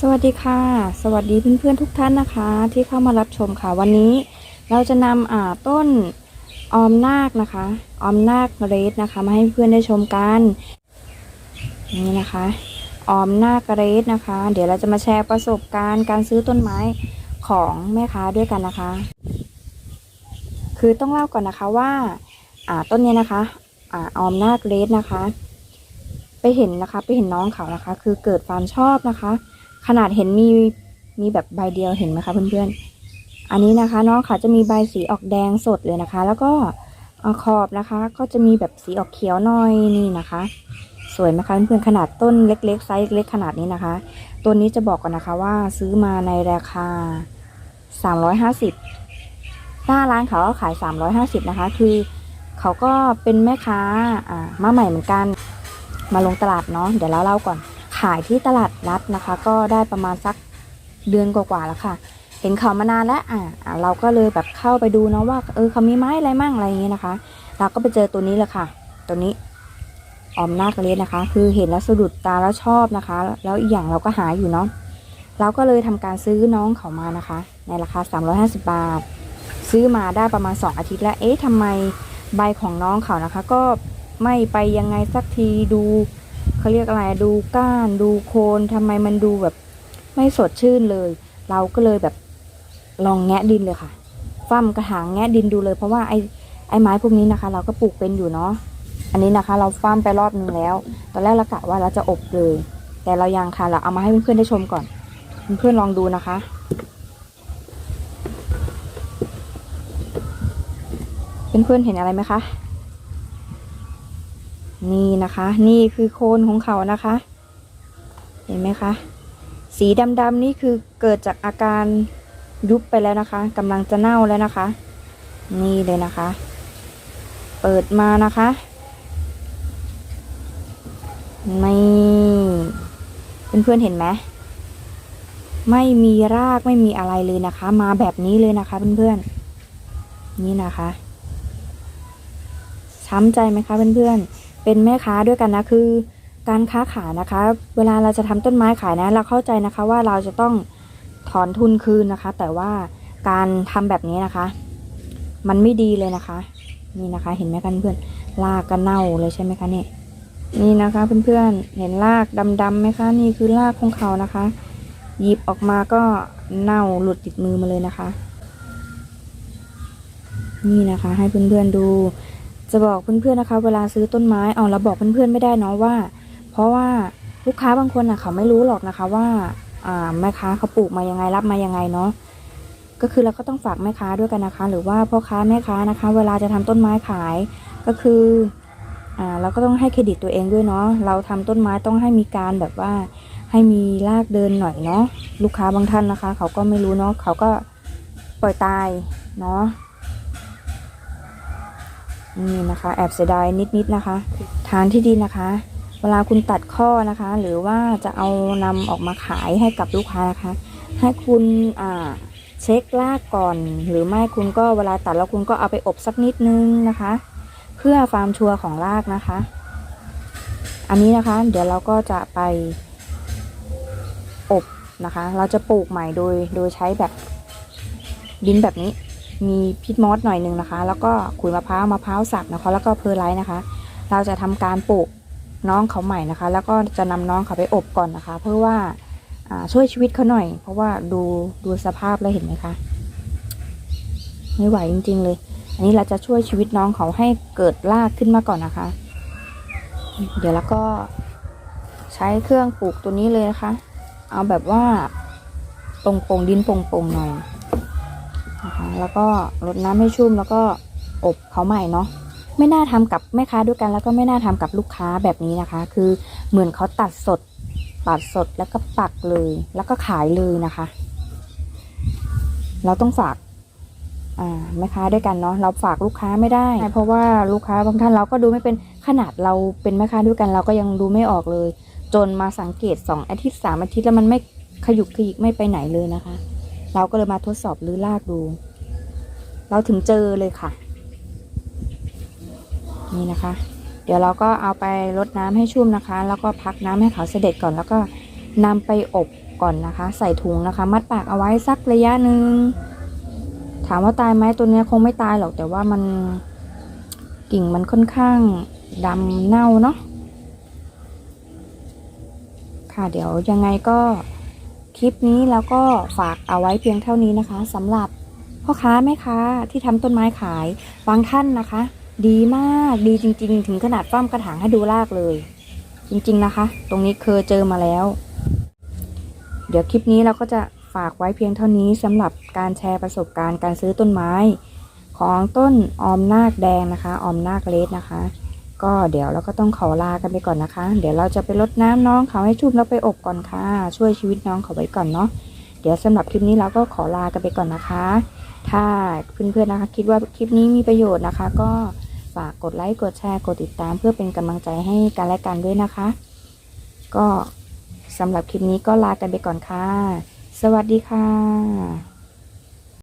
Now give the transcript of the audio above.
สวัสดีค่ะ สวัสดีเพื่อนๆทุกท่านนะคะ ที่เข้ามารับชมค่ะ วันนี้เราจะนำอ่าต้นออมนาคนะคะ ออมนาคเรสนะคะ มาให้เพื่อนได้ชมกันนี่นะคะออมนาคเรสนะคะ เดี๋ยวเราจะมาแชร์ประสบการณ์การซื้อต้นไม้ของแม่ค้าด้วยกันนะคะ คือต้องเล่าก่อนนะคะว่าอ่าต้นเนี้ยนะคะอ่าออมนาคเรสนะคะ ไปเห็นนะคะไปเห็นน้องเขานะคะ คือเกิดความชอบนะคะ ขนาดเห็นมีมีแบบใบเดียวเห็นไหมคะเพื่อนๆ อันนี้นะคะน้องเขาจะมีใบสีออกแดงสดเลยนะคะ แล้วก็ขอบนะคะ ก็จะมีแบบสีออกเขียวหน่อยนี่นะคะ สวยไหมคะเพื่อนๆขนาดต้นเล็กๆไซส์เล็กขนาดนี้นะคะ ตัวนี้จะบอกก่อนนะคะว่าซื้อมาในราคา 350 หน้าร้านเขาก็ขาย 350 นะคะ คือเขาก็เป็นแม่ค้าอ่ามาใหม่เหมือนกัน มาลงตลาดเนาะเดี๋ยวเราเล่าก่อน ขายที่ตลาดนัดนะคะ ก็ได้ประมาณสักเดือนกว่าๆแล้วค่ะ เห็นเขามานานแล้วอ่าเราก็เลยแบบเข้าไปดูเนาะว่าเออเขามีไม้อะไรมั่งอะไรอย่างเงี้ยนะคะ เราก็ไปเจอตัวนี้เลยค่ะ ตัวนี้ออมนาคเลสนะคะ คือเห็นแล้วสะดุดตาแล้วชอบนะคะ แล้วอีกอย่างเราก็หาอยู่เนาะเราก็เลยทำการซื้อน้องเขามานะคะ ในราคา 350 บาท ซื้อมาได้ประมาณ 2 อาทิตย์แล้วเอ๊ะทำไมใบของน้องเขานะคะ ก็ไม่ไปยังไงสักทีดู เขาเรียกอะไรดูก้านดูโคนทำไมมันดูแบบไม่สดชื่นเลย เราก็เลยแบบลองแงะดินเลยค่ะฟั่มกระถางแงะดินดูเลย เพราะว่าไอ้ไอ้ไม้พวกนี้นะคะ เราก็ปลูกเป็นอยู่เนาะอันนี้นะคะ เราฟั่มไปรอบนึงแล้ว ตอนแรกเรากะว่าเราจะอบเลย แต่เรายังค่ะเราเอามาให้เพื่อนๆได้ชมก่อนเพื่อนๆลองดูนะคะเพื่อนๆเห็นอะไรไหมคะ นี่นะคะ นี่คือโคนของเขานะคะ เห็นไหมคะ สีดำๆนี่คือเกิดจากอาการยุบไปแล้วนะคะกำลังจะเน่าแล้วนะคะ นี่เลยนะคะ เปิดมานะคะนี่เพื่อนๆเห็นไหมไม่มีรากไม่มีอะไรเลยนะคะ มาแบบนี้เลยนะคะเพื่อนๆนี่นะคะช้ำใจไหมคะเพื่อนๆ เป็นแม่ค้าด้วยกันนะคือ การค้าขายนะคะ เวลาเราจะทำต้นไม้ขายนะ เราเข้าใจนะคะว่าเราจะต้องถอนทุนคืนนะคะ แต่ว่าการทำแบบนี้นะคะ มันไม่ดีเลยนะคะ นี่นะคะ เห็นไหมคะเพื่อนรากก็เน่าเลยใช่ไหมคะเนี่ยนี่นะคะเพื่อนๆเห็นรากดำๆไหมคะนี่คือรากของเขานะคะ หยิบออกมาก็เน่าหลุดติดมือมาเลยนะคะ นี่นะคะ ให้เพื่อนๆดู จะบอกเพื่อนๆนะคะ เวลาซื้อต้นไม้อ๋อเราบอกเพื่อนๆไม่ได้เนาะว่า เพราะว่าลูกค้าบางคนอะเขาไม่รู้หรอกนะคะว่าอ่าแม่ค้าเขาปลูกมายังไงรับมายังไงเนาะก็คือเราก็ต้องฝากแม่ค้าด้วยกันนะคะ หรือว่าพ่อค้าแม่ค้านะคะ เวลาจะทำต้นไม้ขายก็คืออ่าเราก็ต้องให้เครดิตตัวเองด้วยเนาะเราทำต้นไม้ต้องให้มีการแบบว่าให้มีรากเดินหน่อยเนาะลูกค้าบางท่านนะคะ เขาก็ไม่รู้เนาะเขาก็ปล่อยตายเนาะ นี่นะคะแอบเสียดายนิดๆนะคะทางที่ดีนะคะ เวลาคุณตัดข้อนะคะ หรือว่าจะเอานำออกมาขายให้กับลูกค้านะคะ ให้คุณอ่าเช็ครากก่อน หรือไม่คุณก็เวลาตัดแล้วคุณก็เอาไปอบสักนิดนึงนะคะ เพื่อความชัวร์ของรากนะคะ อันนี้นะคะ เดี๋ยวเราก็จะไปอบนะคะ เราจะปลูกใหม่โดยโดยใช้แบบดินแบบนี้ มีพิษมอสหน่อยหนึ่งนะคะ แล้วก็ขุยมะพร้าวมะพร้าวสับนะคะ แล้วก็เพอร์ไลท์นะคะ เราจะทำการปลูกน้องเขาใหม่นะคะ แล้วก็จะนำน้องเขาไปอบก่อนนะคะ เพื่อว่าช่วยชีวิตเขาหน่อย เพราะว่าดูดูสภาพแล้วเห็นไหมคะไม่ไหวจริง ๆ เลย อันนี้เราจะช่วยชีวิตน้องเขาให้เกิดรากขึ้นมาก่อนนะคะ เดี๋ยวแล้วก็ใช้เครื่องปลูกตัวนี้เลยนะคะ เอาแบบว่าโปร่งๆดินโปร่งๆหน่อย นะคะแล้วก็รดน้ำให้ชุ่มแล้วก็อบเขาใหม่เนาะไม่น่าทำกับแม่ค้าด้วยกัน แล้วก็ไม่น่าทำกับลูกค้าแบบนี้นะคะ คือเหมือนเขาตัดสดตัดสดแล้วก็ปักเลย แล้วก็ขายเลยนะคะ เราต้องฝากแม่ค้าด้วยกันเนาะเราฝากลูกค้าไม่ได้ เพราะว่าลูกค้าบางท่านเราก็ดูไม่เป็นขนาดเราเป็นแม่ค้าด้วยกัน เราก็ยังดูไม่ออกเลย จนมาสังเกตสองอาทิตย์สามอาทิตย์แล้วมันไม่ขยุกขยิกไม่ไปไหนเลยนะคะ เราก็เลยมาทดสอบหรือลากดู เราถึงเจอเลยค่ะ นี่นะคะ เดี๋ยวเราก็เอาไปรดน้ำให้ชุ่มนะคะ แล้วก็พักน้ำให้เขาเสด็จก่อน แล้วก็นำไปอบก่อนนะคะ ใส่ถุงนะคะ มัดปากเอาไว้สักระยะหนึ่งถามว่าตายไหมตัวเนี้ยคงไม่ตายหรอกแต่ว่ามันกิ่งมันค่อนข้างดำเน่าเนาะค่ะเดี๋ยวยังไงก็ คลิปนี้แล้วก็ฝากเอาไว้เพียงเท่านี้นะคะสำหรับพ่อค้าแม่ค้าที่ทำต้นไม้ขายบางท่านนะคะ ดีมากดีจริง ๆ ถึงขนาดฟ้ามกระถางให้ดูรากเลย จริง ๆนะคะ ตรงนี้เคยเจอมาแล้ว เดี๋ยวคลิปนี้เราก็จะฝากไว้เพียงเท่านี้สำหรับการแชร์ประสบการณ์การซื้อต้นไม้ ของต้นออมนาคแดงนะคะ ออมนาคเลสนะคะ ก็เดี๋ยวเราก็ต้องขอลากันไปก่อนนะคะ เดี๋ยวเราจะไปรดน้ำน้องเขาให้ชุ่มแล้วไปอบก่อนค่ะ ช่วยชีวิตน้องเขาไว้ก่อนเนาะ เดี๋ยวสำหรับคลิปนี้เราก็ขอลากันไปก่อนนะคะ ถ้าเพื่อนๆนะคะ คิดว่าคลิปนี้มีประโยชน์นะคะ ก็ฝากกดไลค์ กดแชร์ กดติดตาม เพื่อเป็นกำลังใจให้กันและกันด้วยนะคะ ก็สำหรับคลิปนี้ก็ลากันไปก่อนค่ะ สวัสดีค่ะ